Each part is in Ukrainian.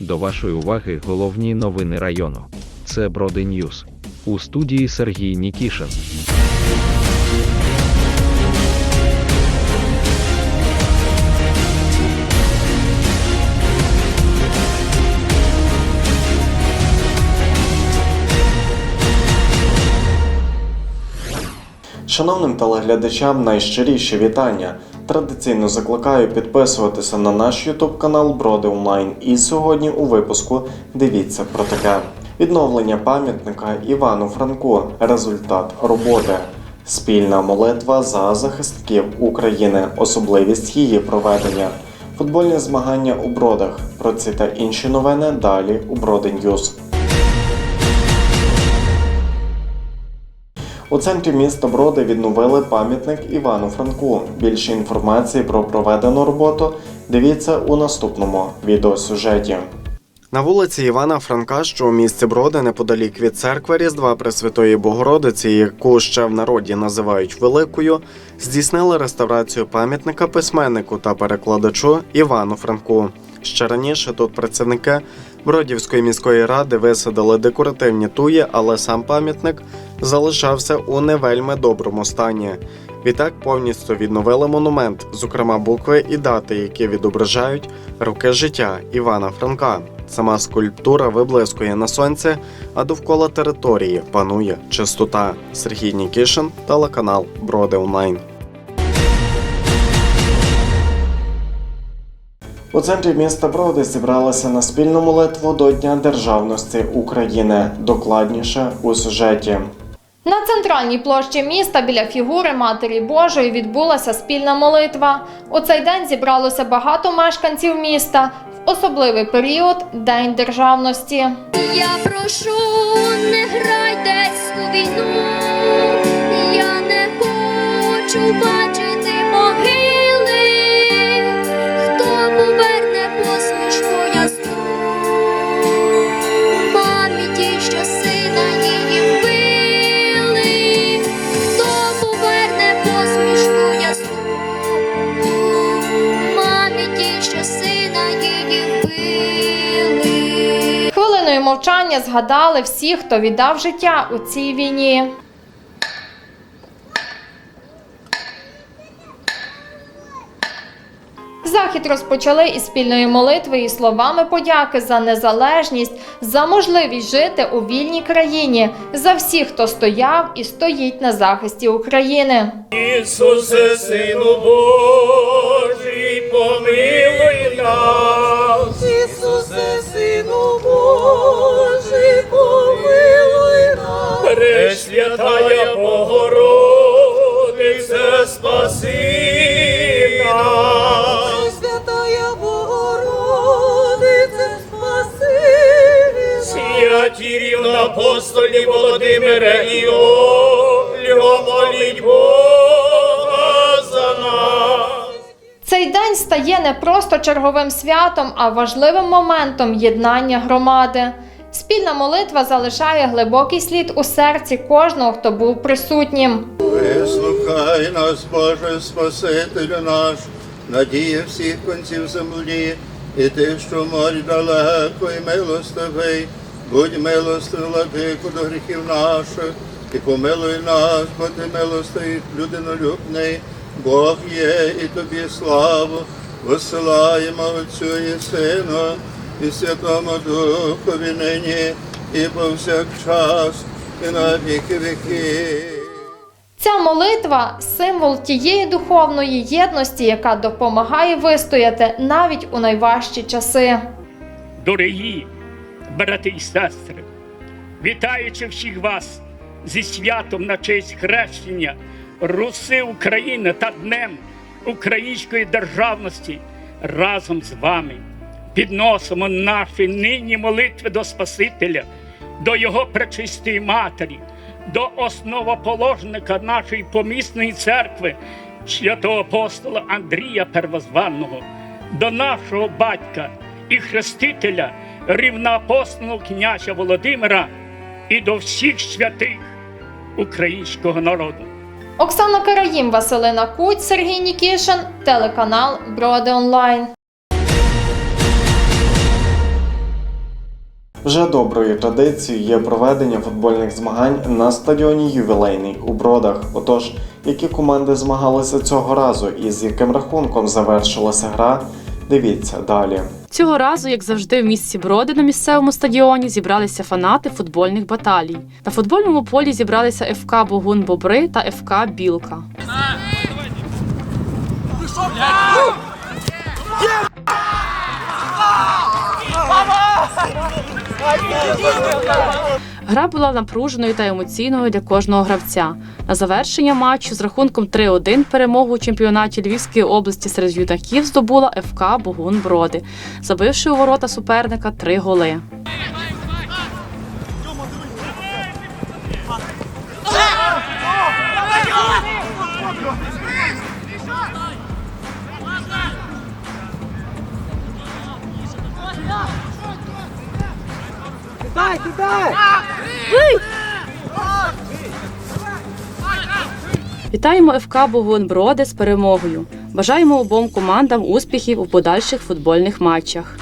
До вашої уваги головні новини району. Це Броди Ньюз. У студії Сергій Нікішин. Шановним телеглядачам найщиріші вітання. Традиційно закликаю підписуватися на наш YouTube канал Броди Онлайн. І сьогодні у випуску дивіться про таке: відновлення пам'ятника Івану Франку, результат роботи, спільна молитва за захисників України, особливість її проведення, футбольні змагання у бродах. Про ці та інші новини далі у Броди Ньюз. У центрі міста Броди відновили пам'ятник Івану Франку. Більше інформації про проведену роботу дивіться у наступному відеосюжеті. На вулиці Івана Франка, що у місті Броди, неподалік від церкви Різдва Пресвятої Богородиці, яку ще в народі називають Великою, здійснили реставрацію пам'ятника письменнику та перекладачу Івану Франку. Ще раніше тут працівники Бродівської міської ради висадили декоративні туї, але сам пам'ятник залишався у не вельми доброму стані. Відтак повністю відновили монумент, зокрема букви і дати, які відображають роки життя Івана Франка. Сама скульптура виблискує на сонці, а довкола території панує чистота. Сергій Нікішин, телеканал Броди Онлайн. У центрі міста Броди зібралися на спільну молитву до Дня Державності України. Докладніше у сюжеті. На центральній площі міста біля фігури Матері Божої відбулася спільна молитва. У цей день зібралося багато мешканців міста в особливий період День державності. Я прошу, не грайтесь у війну, я не хочу бачити мовчання згадали всіх, хто віддав життя у цій війні. Захід розпочали із спільної молитви і словами подяки за незалежність, за можливість жити у вільній країні, за всіх, хто стояв і стоїть на захисті України. Ісусе, Сину Божий, помилуй нас. Пресвятая Богородице, спаси нас. Пресвятая Богородице, спаси нас. Святі рівноапостолі Володимире і Ольго, моліть Бога за нас. Цей день стає не просто черговим святом, а важливим моментом єднання громади. Спільна молитва залишає глибокий слід у серці кожного, хто був присутнім. Вислухай нас, Боже, Спасителю наш, надія всіх конців землі, і ти, що морь далеко і милостивий, будь милостивий, владику до гріхів наших, і помилуй нас, бо ти милостивий, людинолюбний, Бог є, і тобі славу, висилаємо Отцю і Сину, і Святому Духові нині, і повсякчас, і на віки віки. Ця молитва символ тієї духовної єдності, яка допомагає вистояти навіть у найважчі часи. Дорогі брати і сестри, вітаючи всіх вас зі святом на честь хрещення Руси України та Днем Української державності разом з вами підносимо наші нині молитви до Спасителя, до Його пречистої Матері, до основоположника нашої помісної церкви, святого апостола Андрія Первозванного, до нашого батька і хрестителя, рівноапостольного князя Володимира і до всіх святих українського народу. Оксана Караїм, Василина Куть, Сергій Нікішин, телеканал Броди Онлайн. Вже доброю традицією є проведення футбольних змагань на стадіоні Ювілейний у Бродах. Отож, які команди змагалися цього разу і з яким рахунком завершилася гра, дивіться далі. Цього разу, як завжди, в місті Броди на місцевому стадіоні зібралися фанати футбольних баталій. На футбольному полі зібралися ФК Богун Бобри та ФК Білка. Гра була напруженою та емоційною для кожного гравця. На завершення матчу з рахунком 3-1 перемогу у чемпіонаті Львівської області серед юнаків здобула ФК Богун Броди, забивши у ворота суперника три голи. Вітаємо ФК Богонброди з перемогою. Бажаємо обом командам успіхів у подальших футбольних матчах.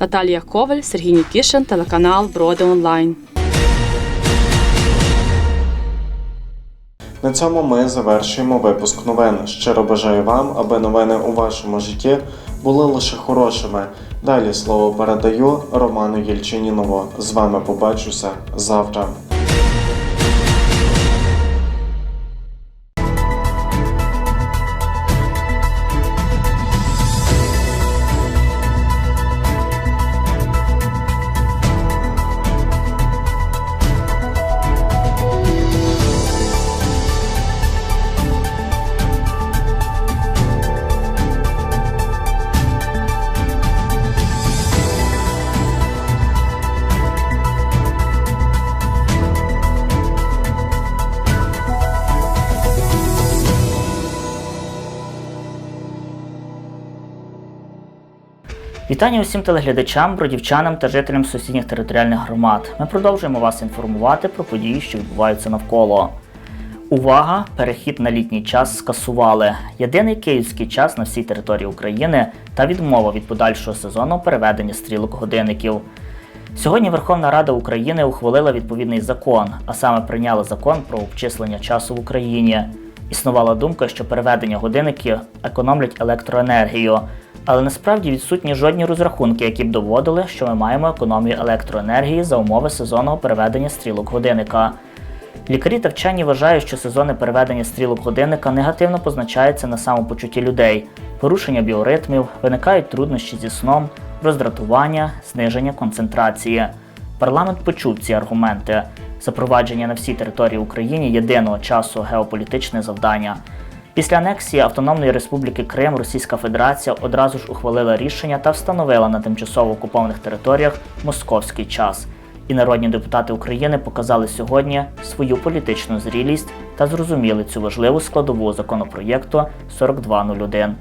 Наталія Коваль, Сергій Нікішин, телеканал Броди Онлайн. На цьому ми завершуємо випуск новин. Щиро бажаю вам, аби новини у вашому житті були лише хорошими. Далі слово передаю Роману Єльчинінову. З вами побачуся завтра. Вітання усім телеглядачам, бродівчанам та жителям сусідніх територіальних громад. Ми продовжуємо вас інформувати про події, що відбуваються навколо. Увага! Перехід на літній час скасували. Єдиний київський час на всій території України та відмова від подальшого сезону переведення стрілок годинників. Сьогодні Верховна Рада України ухвалила відповідний закон, а саме прийняла закон про обчислення часу в Україні. Існувала думка, що переведення годинників економлять електроенергію, але насправді відсутні жодні розрахунки, які б доводили, що ми маємо економію електроенергії за умови сезонного переведення стрілок годинника. Лікарі та вчені вважають, що сезонне переведення стрілок годинника негативно позначається на самопочутті людей, порушення біоритмів, виникають труднощі зі сном, роздратування, зниження концентрації. Парламент почув ці аргументи. Запровадження на всій території України єдиного часу геополітичне завдання. Після анексії Автономної Республіки Крим Російська Федерація одразу ж ухвалила рішення та встановила на тимчасово окупованих територіях московський час. І народні депутати України показали сьогодні свою політичну зрілість та зрозуміли цю важливу складову законопроєкту 4201.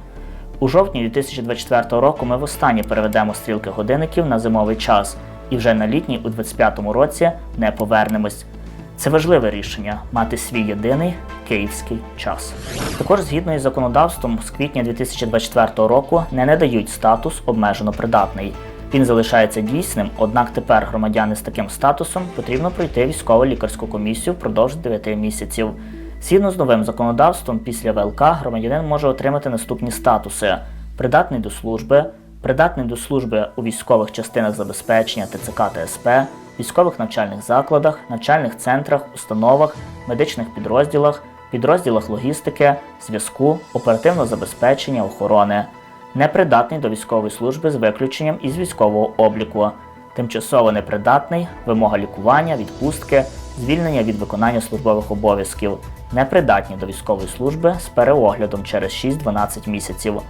У жовтні 2024 року ми востаннє переведемо стрілки годинників на зимовий час, і вже на літній у 2025 році не повернемось. Це важливе рішення мати свій єдиний київський час. Також згідно із законодавством з квітня 2024 року не надають статус обмежено придатний. Він залишається дійсним, однак тепер громадяни з таким статусом потрібно пройти військово-лікарську комісію впродовж 9 місяців. Згідно з новим законодавством, після ВЛК громадянин може отримати наступні статуси: придатний до служби, придатний до служби у військових частинах забезпечення ТЦК та СП, військових навчальних закладах, навчальних центрах, установах, медичних підрозділах, підрозділах логістики, зв'язку, оперативного забезпечення, охорони, непридатний до військової служби з виключенням із військового обліку, тимчасово непридатний, вимога лікування, відпустки, звільнення від виконання службових обов'язків, непридатні до військової служби з переоглядом через 6-12 місяців.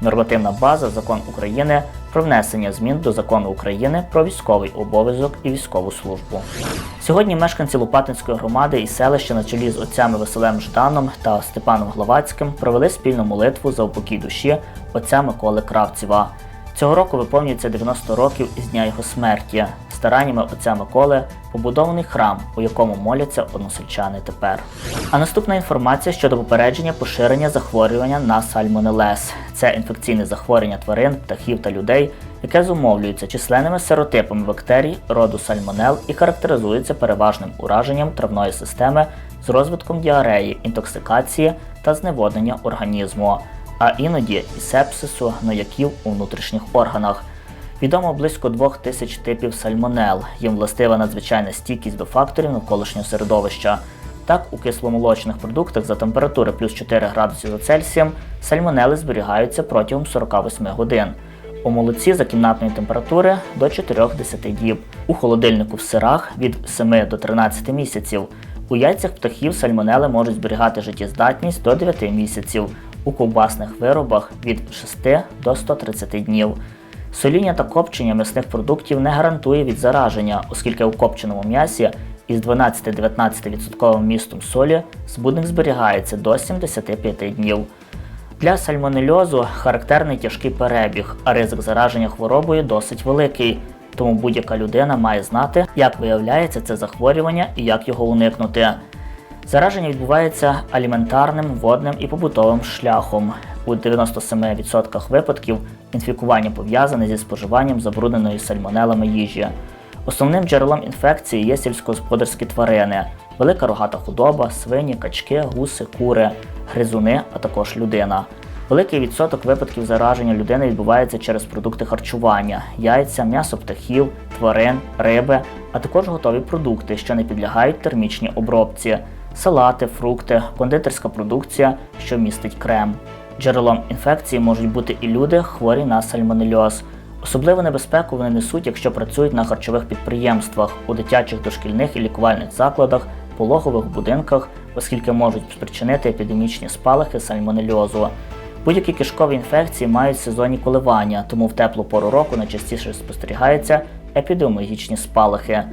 Нормативна база Закон України про внесення змін до закону України про військовий обов'язок і військову службу. Сьогодні мешканці Лопатинської громади і селища на чолі з отцями Василем Жданом та Степаном Главацьким провели спільну молитву за упокій душі отця Миколи Кравцева. Цього року виповнюється 90 років із дня його смерті. Стараннями отця Миколи побудований храм, у якому моляться односельчани тепер. А наступна інформація щодо попередження поширення захворювання на сальмонелез. Це інфекційне захворювання тварин, птахів та людей, яке зумовлюється численними серотипами бактерій роду сальмонел і характеризується переважним ураженням травної системи з розвитком діареї, інтоксикації та зневоднення організму, а іноді і сепсису гнояків у внутрішніх органах. Відомо близько двох тисяч типів сальмонел. Їм властива надзвичайна стійкість до факторів навколишнього середовища. Так, у кисломолочних продуктах за температури плюс 4 градуси за Цельсієм сальмонели зберігаються протягом 48 годин. У молоці за кімнатної температури до 4-10 діб. У холодильнику в сирах від 7 до 13 місяців. У яйцях птахів сальмонели можуть зберігати життєздатність до 9 місяців. У ковбасних виробах від 6 до 130 днів. Соління та копчення м'ясних продуктів не гарантує від зараження, оскільки у копченому м'ясі із 12-19% містом солі збудник зберігається до 75 днів. Для сальмонельозу характерний тяжкий перебіг, а ризик зараження хворобою досить великий. Тому будь-яка людина має знати, як виявляється це захворювання і як його уникнути. Зараження відбувається аліментарним, водним і побутовим шляхом. У 97% випадків інфікування пов'язане зі споживанням забрудненої сальмонелами їжі. Основним джерелом інфекції є сільськогосподарські тварини, велика рогата худоба, свині, качки, гуси, кури, гризуни, а також людина. Великий відсоток випадків зараження людини відбувається через продукти харчування, яйця, м'ясо птахів, тварин, риби, а також готові продукти, що не підлягають термічній обробці, салати, фрукти, кондитерська продукція, що містить крем. Джерелом інфекції можуть бути і люди, хворі на сальмонельоз. Особливу небезпеку вони несуть, якщо працюють на харчових підприємствах, у дитячих дошкільних і лікувальних закладах, пологових будинках, оскільки можуть спричинити епідемічні спалахи сальмонельозу. Будь-які кишкові інфекції мають сезонні коливання, тому в теплу пору року найчастіше спостерігаються епідеміологічні спалахи.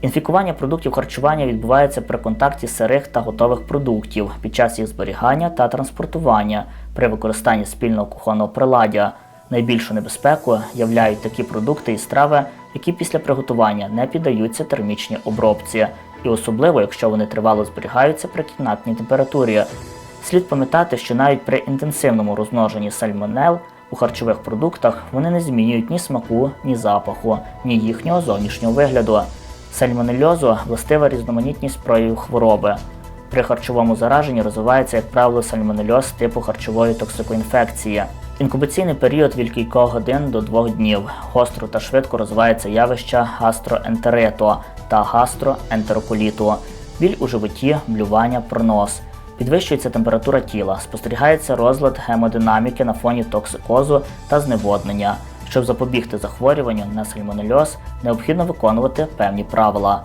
Інфікування продуктів харчування відбувається при контакті сирих та готових продуктів під час їх зберігання та транспортування при використанні спільного кухонного приладдя. Найбільшу небезпеку являють такі продукти і страви, які після приготування не піддаються термічній обробці, і особливо, якщо вони тривало зберігаються при кімнатній температурі. Слід пам'ятати, що навіть при інтенсивному розмноженні сальмонел у харчових продуктах вони не змінюють ні смаку, ні запаху, ні їхнього зовнішнього вигляду. Сальмонельозу властива різноманітність проявів хвороби. При харчовому зараженні розвивається, як правило, сальмонельоз типу харчової токсикоінфекції. Інкубаційний період від кількох годин до двох днів. Гостро та швидко розвивається явище гастроентериту та гастроентероколіту, біль у животі, блювання, пронос. Підвищується температура тіла, спостерігається розлад гемодинаміки на фоні токсикозу та зневоднення. Щоб запобігти захворюванню на сальмонельоз, необхідно виконувати певні правила.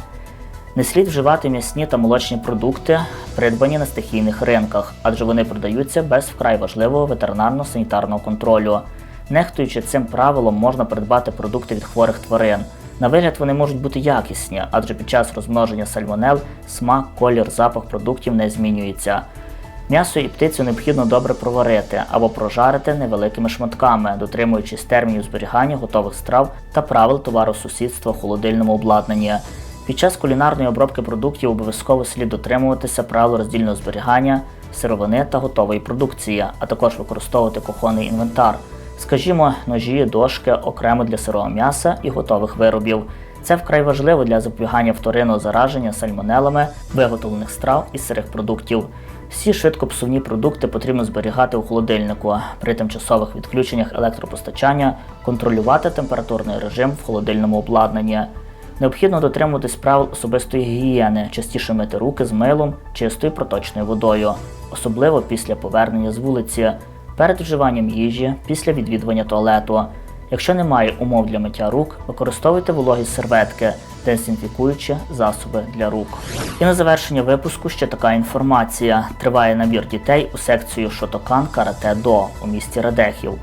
Не слід вживати м'ясні та молочні продукти, придбані на стихійних ринках, адже вони продаються без вкрай важливого ветеринарно-санітарного контролю. Нехтуючи цим правилом, можна придбати продукти від хворих тварин. На вигляд вони можуть бути якісні, адже під час розмноження сальмонел смак, колір, запах продуктів не змінюється. М'ясо і птицю необхідно добре проварити або прожарити невеликими шматками, дотримуючись термінів зберігання готових страв та правил товаросусідства в холодильному обладнанні. Під час кулінарної обробки продуктів обов'язково слід дотримуватися правил роздільного зберігання, сировини та готової продукції, а також використовувати кухонний інвентар, скажімо, ножі, дошки окремо для сирого м'яса і готових виробів. Це вкрай важливо для запобігання вторинного зараження сальмонелами виготовлених страв і сирих продуктів. Всі швидкопсувні продукти потрібно зберігати у холодильнику. При тимчасових відключеннях електропостачання контролювати температурний режим в холодильному обладнанні. Необхідно дотримуватись правил особистої гігієни, частіше мити руки з милом, чистою проточною водою, особливо після повернення з вулиці, перед вживанням їжі, після відвідування туалету. Якщо немає умов для миття рук, використовуйте вологі серветки, дезінфікуючі засоби для рук. І на завершення випуску ще така інформація: триває набір дітей у секцію Шотокан Карате До у місті Радехів.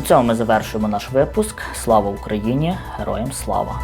На цьому ми завершуємо наш випуск. Слава Україні! Героям слава!